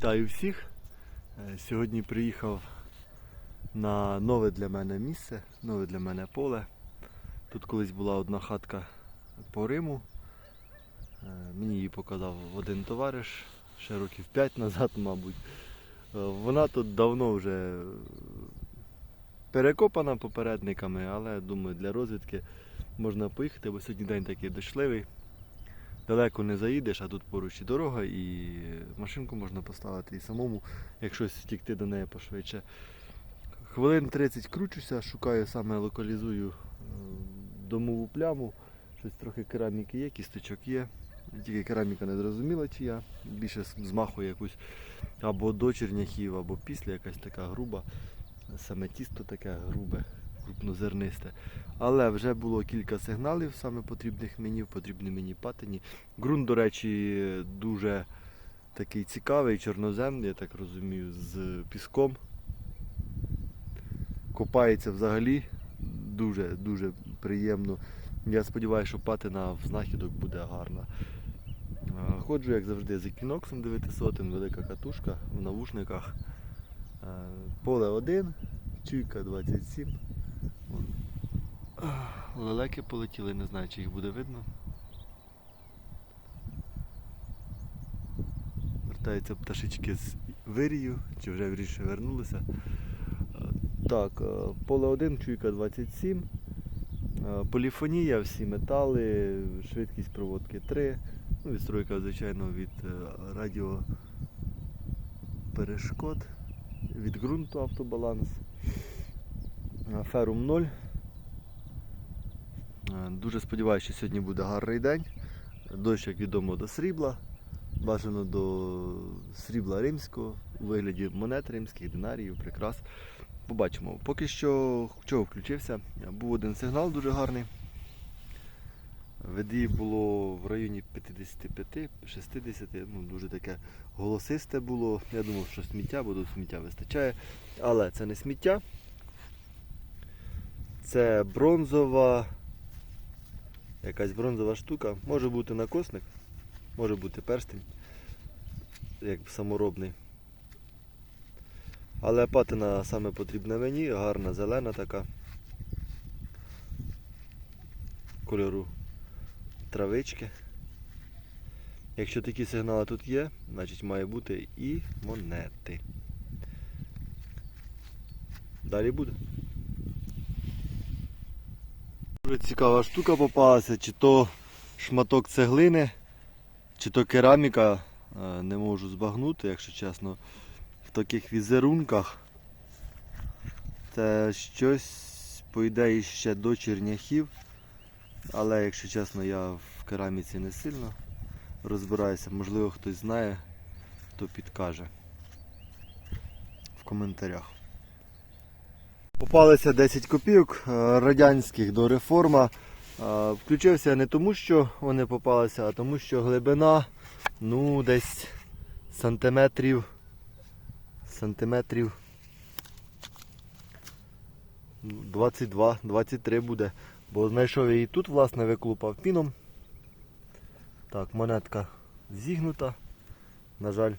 Вітаю всіх. Е, Сьогодні приїхав на нове для мене місце, нове для мене поле. Тут колись була одна хатка по Риму. Е, Мені її показав один товариш ще років 5 назад, мабуть. Е, Вона тут давно вже перекопана попередниками, але думаю, для розвідки можна поїхати, бо сьогодні день такий дощливий. Далеко не заїдеш, а тут поруч і дорога, і машинку можна поставити, і самому, як щось втікти до неї пошвидше. Хвилин 30 кручуся, шукаю саме локалізую е, домову пляму. Щось трохи кераміки є, кісточок є. Тільки кераміка не зрозуміла чия. Більше змахує якусь або до черняхів, або після якась така груба. Саме тісто таке грубе, крупнозернисте. Але вже було кілька сигналів саме потрібних мені, потрібні мені патині. Ґрунт, до речі, дуже такий цікавий, чорноземний, я так розумію, з піском. Копається взагалі дуже дуже приємно. Я сподіваюся, що патина в знахідок буде гарна. Ходжу, як завжди, з екіноксом 900, велика катушка в навушниках. Поле 1, чуйка 27. Лелеки полетіли, не знаю, чи їх буде видно. Вертаються пташечки з вирію, чи вже вірніше вернулися. Е, Так, е, поле 1, чуйка 27. Е, Поліфонія, всі метали, швидкість проводки 3. Ну, відстройка, звичайно, від е, радіоперешкод, від ґрунту автобаланс. Ферум 0. Е, Дуже сподіваюся, що сьогодні буде гарний день. Дощ, як відомо, до срібла. Бажано до срібла римського у вигляді монет римських, динаріїв, прикрас. Побачимо. Поки що чого включився. Був один сигнал дуже гарний. Веді було в районі 55-60, ну дуже таке голосисте було. Я думав, що сміття, бо тут сміття вистачає. Але це не сміття. Це бронзова. Якась бронзова штука. Може бути накосник, може бути перстень, як саморобний. Але патина саме потрібна мені, гарна зелена така. Кольору травички. Якщо такі сигнали тут є, значить має бути і монети. Далі буде. Дуже цікава штука попалася, чи то шматок цеглини, чи то кераміка, Е, не можу збагнути, якщо чесно, в таких візерунках. Це щось, по ідеї, ще до черняхів. Але якщо чесно, я в кераміці не сильно розбираюся. Можливо хтось знає, то підкаже в коментарях. Попалися 10 копійок е, радянських до реформа. Е, Включився не тому, що вони попалися, а тому, що глибина ну десь сантиметрів сантиметрів 22-23 буде. Бо знайшов я її тут, власне, виклупав піном. Так, монетка зігнута. На жаль.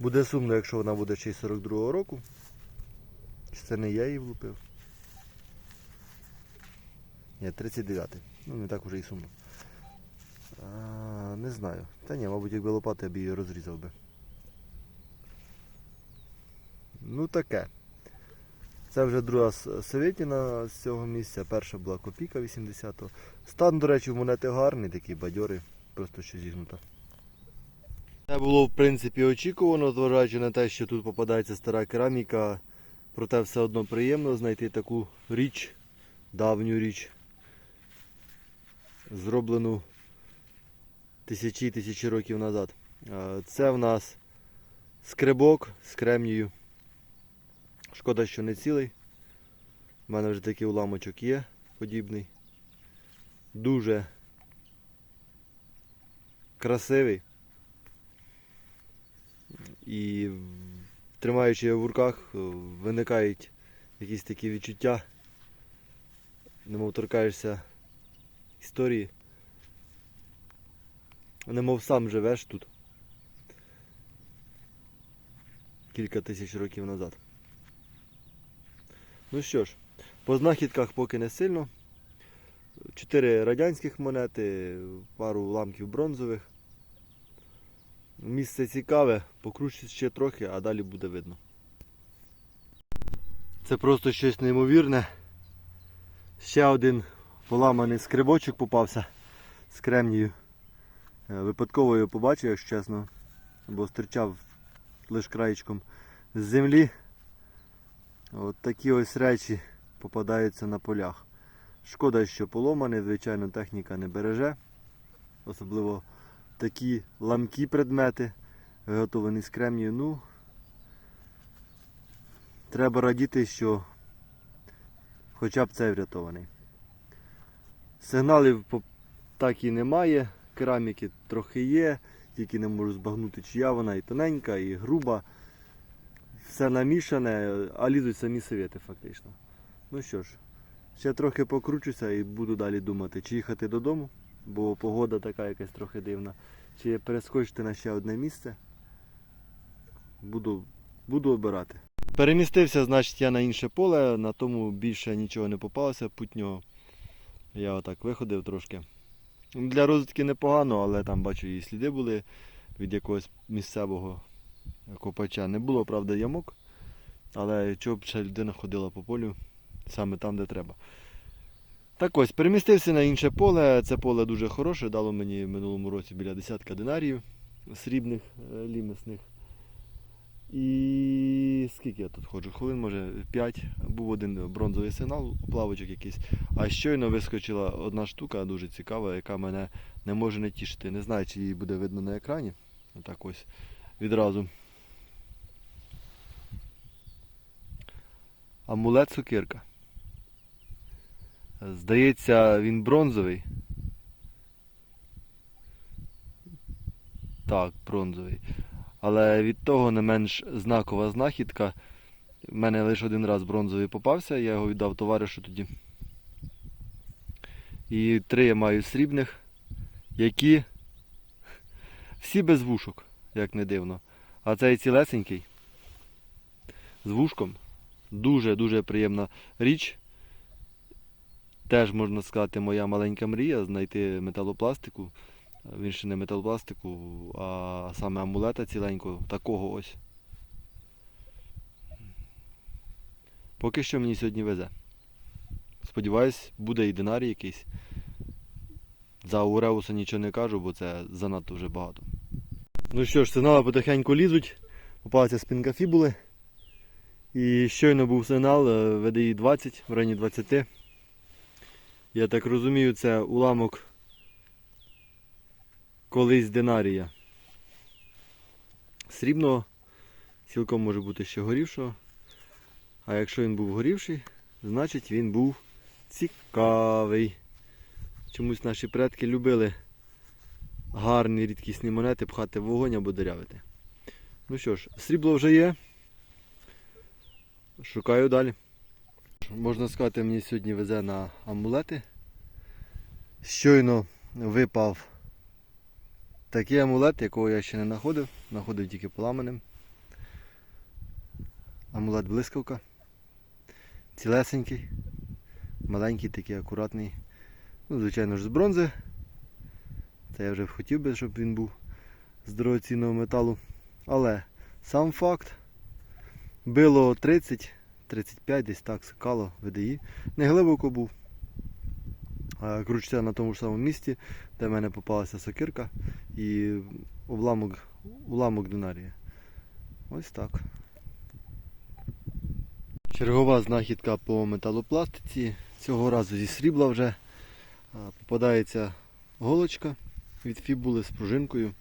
Буде сумно, якщо вона буде ще й 42-го року. Чи це не я її влупив? Ні, 39-й. Ну не так уже і сумно. А, не знаю. Та ні, мабуть, якби лопати, я б її розрізав би. Ну таке. Це вже друга совєтіна з цього місця. Перша була копійка 80-го. Стан, до речі, в монети гарний, такий бадьорий, просто що зігнута. Це було в принципі очікувано, зважаючи на те, що тут попадається стара кераміка, проте все одно приємно знайти таку річ, давню річ, зроблену тисячі тисячі років назад. Це в нас скребок з кремнію. Шкода, що не цілий. У мене вже такий уламочок є подібний. Дуже красивий. І тримаючи його в руках, е, виникають якісь такі відчуття. Немов торкаєшся історії. Немов сам живеш тут. кілька тисяч років назад. Ну що ж, по знахідках поки не сильно. Чотири радянських монети, пару уламків бронзових. Місце цікаве, покручусь ще трохи, а далі буде видно. Це просто щось неймовірне. Ще один поламаний скрибочок попався з кремнію. Е, Випадково його побачив, якщо чесно, бо стирчав лише краєчком з землі. От такі ось речі попадаються на полях. Шкода, що поломаний, звичайно, техніка не береже. Особливо такі ламкі предмети, виготовлені з кремнію. Ну, треба радіти, що хоча б цей врятований. Сигналів так і немає, кераміки трохи є, тільки не можу збагнути, чия вона і тоненька, і груба. Все намішане, а лізуть самі совєти фактично. Ну що ж, ще трохи покручуся і буду далі думати, чи їхати додому, бо погода така якась трохи дивна, чи перескочити на ще одне місце. Буду, буду обирати. Перемістився, значить, я на інше поле, на тому більше нічого не попалося путнього. Я отак виходив трошки. Для розвідки непогано, але там бачу і сліди були від якогось місцевого копача. Не було, правда, ямок, але чого б ще людина ходила по полю саме там, де треба. Так ось, перемістився на інше поле. Це поле дуже хороше, дало мені в минулому році біля десятка динаріїв срібних е, лімесних. І скільки я тут ходжу? Хвилин, може, 5. Був один бронзовий сигнал, плавочок якийсь. А щойно вискочила одна штука дуже цікава, яка мене не може не тішити. Не знаю, чи її буде видно на екрані. Отак ось відразу. Амулет сокирка. Здається, він бронзовий. Так, бронзовий. Але від того не менш знакова знахідка. У мене лише один раз бронзовий попався, я його віддав товаришу тоді. І три я маю срібних, які всі без вушок, як не дивно. А цей цілесенький з вушком. Дуже-дуже приємна річ. Теж можна сказати, моя маленька мрія знайти металопластику. Він ще не металопластику, а саме амулета ціленького, такого ось. Поки що мені сьогодні везе. Сподіваюсь, буде і динарій якийсь. За Ауреуса нічого не кажу, бо це занадто вже багато. Ну що ж, сигнали потихеньку лізуть. Попалася спинка фібули. І щойно був сигнал е, VDI 20 в районі 20. Я так розумію, це уламок колись динарія. Срібного, цілком може бути ще горівшого. А якщо він був горівший, значить він був цікавий. Чомусь наші предки любили гарні рідкісні монети пхати в вогонь або дирявити. Ну що ж, срібло вже є. Шукаю далі. Можна сказати, мені сьогодні везе на амулети. Щойно випав такий амулет, якого я ще не знаходив, знаходив тільки поламаним. Амулет блискавка. Цілесенький, маленький, такий акуратний. Ну, звичайно ж, з бронзи. Це я вже хотів би, щоб він був з дорогоцінного металу. Але сам факт било 30, 35, десь так сикало ВДІ. Не глибоко був. А, на тому ж самому місці, де в мене попалася сокирка і уламок, уламок динарія. Ось так. Чергова знахідка по металопластиці. Цього разу зі срібла вже попадається голочка від фібули з пружинкою.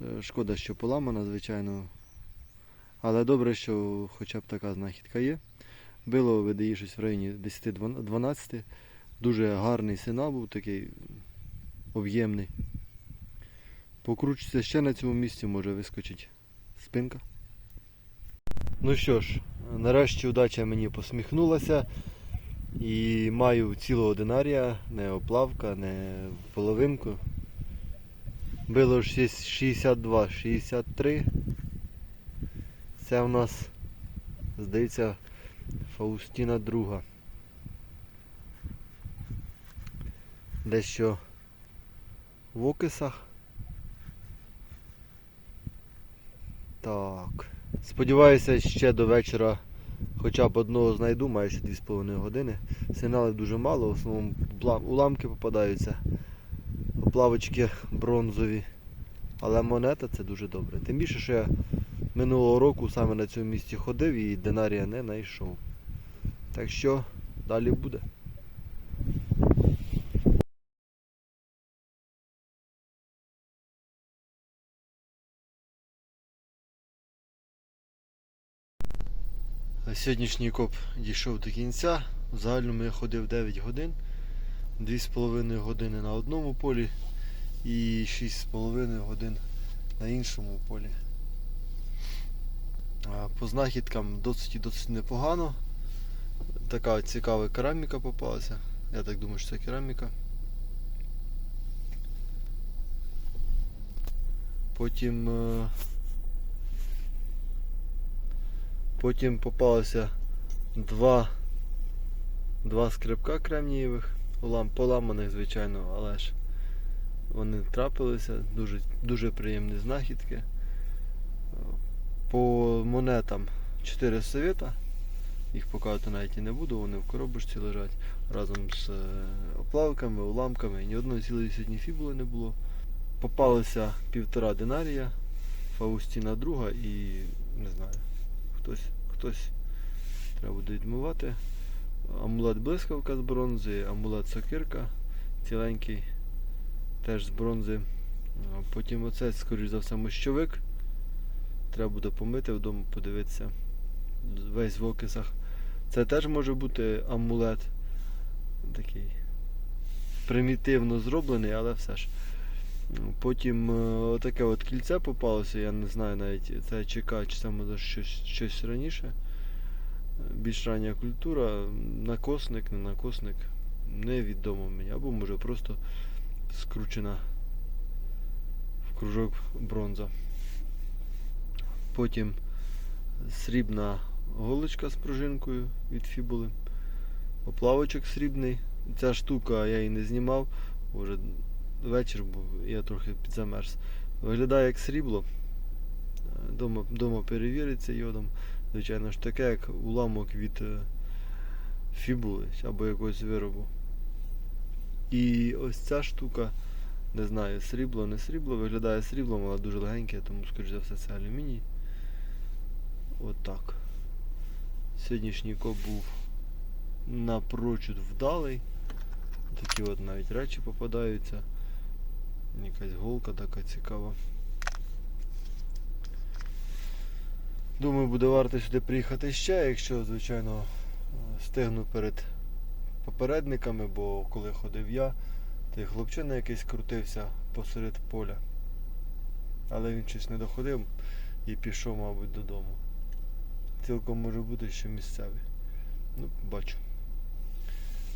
Е, Шкода, що поламана, звичайно. Але добре, що хоча б така знахідка є. Било видає щось в районі 10-12. Дуже гарний сигнал був такий об'ємний. Покручуся ще на цьому місці, може вискочить спинка. Ну що ж, нарешті удача мені посміхнулася. І маю цілого динарія, не оплавка, не половинку. Било ж 62, 63. Це у нас, здається, Фаустіна друга. Дещо в окисах. Так. Сподіваюся, ще до вечора хоча б одного знайду, майже 2,5 години. Сигналів дуже мало, в основному уламки попадаються, плавочки бронзові. Але монета це дуже добре. Тим більше, що я минулого року саме на цьому місці ходив і динарія не знайшов. Так що далі буде. Сьогоднішній коп дійшов до кінця. В загальному я ходив 9 годин, 2,5 години на одному полі і 6,5 годин на іншому полі. По знахідкам досить і досить непогано. Така цікава кераміка попалася. Я так думаю, що це кераміка. Потім. е, Потім попалося два, два скрипка кремнієвих, поламаних, звичайно, але ж вони трапилися, дуже, дуже приємні знахідки. По монетам 4 совета. Їх показувати навіть і не буду, вони в коробочці лежать разом з е, оплавками, уламками. Ні одної цілої сьогодні фібули не було. Попалося півтора динарія, Фаустіна друга і не знаю, хтось, хтось треба буде відмивати. Амулет блискавка з бронзи, амулет сокирка ціленький, теж з бронзи. Потім оце, скоріш за все, мощовик. Треба буде помити вдома, подивитися. Весь в окисах. Це теж може бути амулет. Такий примітивно зроблений, але все ж. Потім е, отаке от кільце попалося, я не знаю навіть це ЧК, чи це може щось, щось раніше. Більш рання культура, накосник, не накосник, невідомо мені. Або може просто скручена в кружок бронза. Потім срібна голочка з пружинкою від фібули. Оплавочок срібний. Ця штука я її не знімав, вже вечір був, я трохи підзамерз. Виглядає як срібло. Дома, дома перевіриться йодом. Звичайно ж таке, як уламок від е, фібули або якогось виробу. І ось ця штука, не знаю, срібло, не срібло, виглядає сріблом, але дуже легеньке, тому, скоріш за все, це алюміній. От так. Сьогоднішній коп був напрочуд вдалий. Такі от навіть речі попадаються. Якась голка така цікава. Думаю, буде варто сюди приїхати ще, якщо, звичайно, стигну перед попередниками, бо коли ходив я, то й хлопчина якийсь крутився посеред поля. Але він щось не доходив і пішов, мабуть, додому. Цілком може бути, що місцевий. Ну, бачу.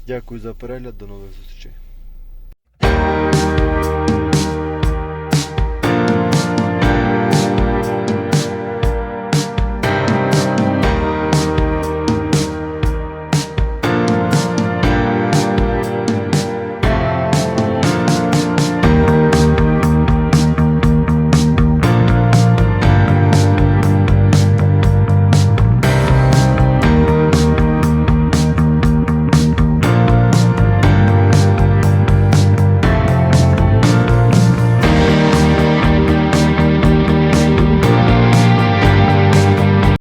Дякую за перегляд, до нових зустрічей.